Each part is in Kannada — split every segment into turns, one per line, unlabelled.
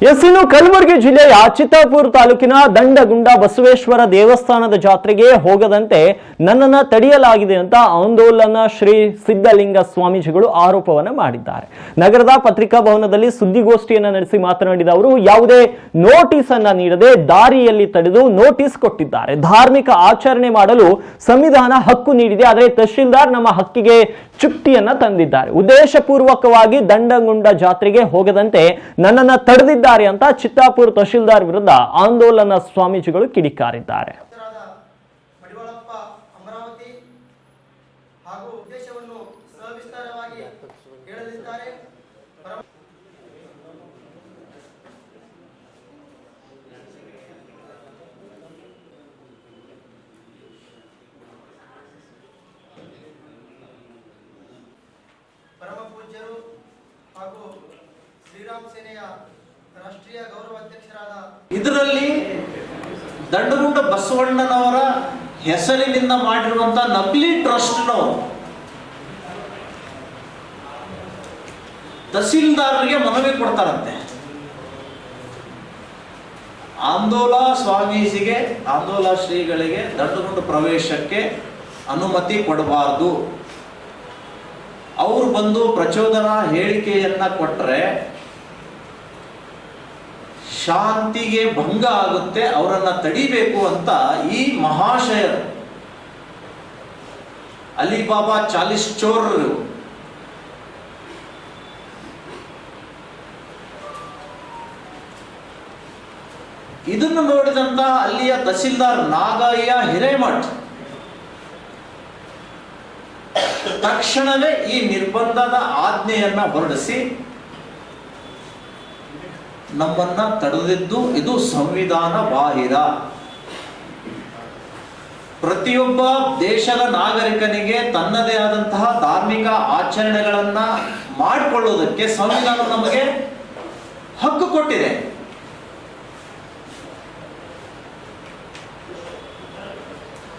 ಎಸ್ ಇನ್ನು ಕಲಬುರಗಿ ಜಿಲ್ಲೆಯ ಚಿತ್ತಾಪುರ ತಾಲೂಕಿನ ದಂಡಗುಂಡ ಬಸವೇಶ್ವರ ದೇವಸ್ಥಾನದ ಜಾತ್ರೆಗೆ ಹೋಗದಂತೆ ನನ್ನನ್ನು ತಡೆಯಲಾಗಿದೆ ಅಂತ ಆಂದೋಲನ ಶ್ರೀ ಸಿದ್ಧಲಿಂಗ ಸ್ವಾಮೀಜಿಗಳು ಆರೋಪವನ್ನು ಮಾಡಿದ್ದಾರೆ. ನಗರದ ಪತ್ರಿಕಾ ಭವನದಲ್ಲಿ ಸುದ್ದಿಗೋಷ್ಠಿಯನ್ನು ನಡೆಸಿ ಮಾತನಾಡಿದ ಅವರು, ಯಾವುದೇ ನೋಟಿಸ್ ಅನ್ನ ನೀಡದೆ ದಾರಿಯಲ್ಲಿ ತಡೆದು ನೋಟಿಸ್ ಕೊಟ್ಟಿದ್ದಾರೆ. ಧಾರ್ಮಿಕ ಆಚರಣೆ ಮಾಡಲು ಸಂವಿಧಾನ ಹಕ್ಕು ನೀಡಿದೆ, ಆದರೆ ತಹಶೀಲ್ದಾರ್ ನಮ್ಮ ಹಕ್ಕಿಗೆ ಚುಕ್ತಿಯನ್ನ ತಂದಿದ್ದಾರೆ. ಉದ್ದೇಶಪೂರ್ವಕವಾಗಿ ದಂಡಗುಂಡ ಜಾತ್ರೆಗೆ ಹೋಗದಂತೆ ನನ್ನನ್ನ ತಡೆದಿದ್ದಾರೆ ಅಂತ ಚಿತ್ತಾಪುರ ತಹಶೀಲ್ದಾರ್ ವಿರುದ್ಧ ಆಂದೋಲನ ಸ್ವಾಮೀಜಿಗಳು ಕಿಡಿಕಾರಿದ್ದಾರೆ.
ಪರಮ ಪೂಜ್ಯರು ಹಾಗೂ ಶ್ರೀರಾಮ್ ಸೇನೆಯ ರಾಷ್ಟ್ರೀಯ ಗೌರವ ಅಧ್ಯಕ್ಷರಾದ
ಇದರಲ್ಲಿ ದಂಡಗುಂಡ ಬಸವಣ್ಣನವರ ಹೆಸರಿನಿಂದ ಮಾಡಿರುವಂತಹ ನಕಲಿ ಟ್ರಸ್ಟ್ನವರು ತಹಸೀಲ್ದಾರರಿಗೆ ಮನವಿ ಕೊಡ್ತಾರಂತೆ. ಆಂದೋಲ ಸ್ವಾಮೀಜಿಗೆ, ಆಂದೋಲ ಶ್ರೀಗಳಿಗೆ ದಂಡಗುಂಡ ಪ್ರವೇಶಕ್ಕೆ ಅನುಮತಿ ಕೊಡಬಾರದು. ಅವರು ಬಂದು ಪ್ರಚೋದನಾ ಹೇಳಿಕೆಯನ್ನ ಕೊಟ್ಟರೆ ಶಾಂತಿಗೆ ಭಂಗ ಆಗುತ್ತೆ, ಅವರನ್ನ ತಡಿಬೇಕು ಅಂತ ಈ ಮಹಾಶಯರು. ಅಲಿಬಾಬಾ ಚಾಲಿಸ್ ಚೋರರು ಇದನ್ನು ನೋಡಿದಂತ ಅಲ್ಲಿಯ ತಹಸೀಲ್ದಾರ್ ನಾಗಯ್ಯ ಹಿರೇಮಠ್. ತಕ್ಷಣವೇ ಈ ನಿರ್ಬಂಧದ ಆಜ್ಞೆಯನ್ನ ಹೊರಡಿಸಿ ನಮ್ಮನ್ನ ತಡೆದಿದ್ದು ಇದು ಸಂವಿಧಾನ ಬಾಹಿರ. ಪ್ರತಿಯೊಬ್ಬ ದೇಶದ ನಾಗರಿಕನಿಗೆ ತನ್ನದೇ ಆದಂತಹ ಧಾರ್ಮಿಕ ಆಚರಣೆಗಳನ್ನ ಮಾಡಿಕೊಳ್ಳುವುದಕ್ಕೆ ಸಂವಿಧಾನ ನಮಗೆ ಹಕ್ಕು ಕೊಟ್ಟಿದೆ.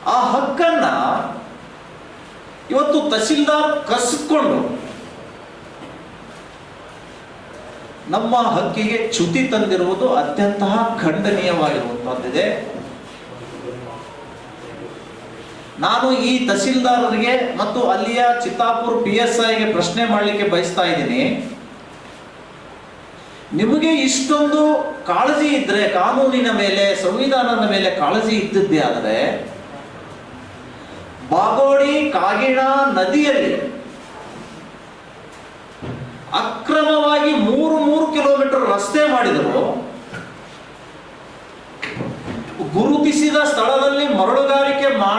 ಆ ಹಕ್ಕನ್ನ ಇವತ್ತು ತಹಸೀಲ್ದಾರ್ ಕಸಿಕೊಂಡು ನಮ್ಮ ಹಕ್ಕಿಗೆ ಚ್ಯುತಿ ತಂದಿರುವುದು ಅತ್ಯಂತ ಖಂಡನೀಯವಾಗಿರುವಂತಹದ್ದಿದೆ. ನಾನು ಈ ತಹಸೀಲ್ದಾರರಿಗೆ ಮತ್ತು ಅಲ್ಲಿಯ ಚಿತ್ತಾಪುರ್ ಪಿ ಎಸ್ ಐಗೆ ಪ್ರಶ್ನೆ ಮಾಡಲಿಕ್ಕೆ ಬಯಸ್ತಾ ಇದ್ದೀನಿ. ನಿಮಗೆ ಇಷ್ಟೊಂದು ಕಾಳಜಿ ಇದ್ರೆ, ಕಾನೂನಿನ ಮೇಲೆ, ಸಂವಿಧಾನದ ಮೇಲೆ ಕಾಳಜಿ ಇದ್ದದ್ದೇ ಆದರೆ, ಬಾಗೋಡಿ, ಕಾಗಿಣ ನದಿಯಲ್ಲಿ ಅಕ್ರಮವಾಗಿ ರಸ್ತೆ ಮಾಡಿದರು ಗುರುತಿಸಿದ ಸ್ಥಳದಲ್ಲಿ ಮರಳುಗಾರಿಕೆ ಮಾಡಿ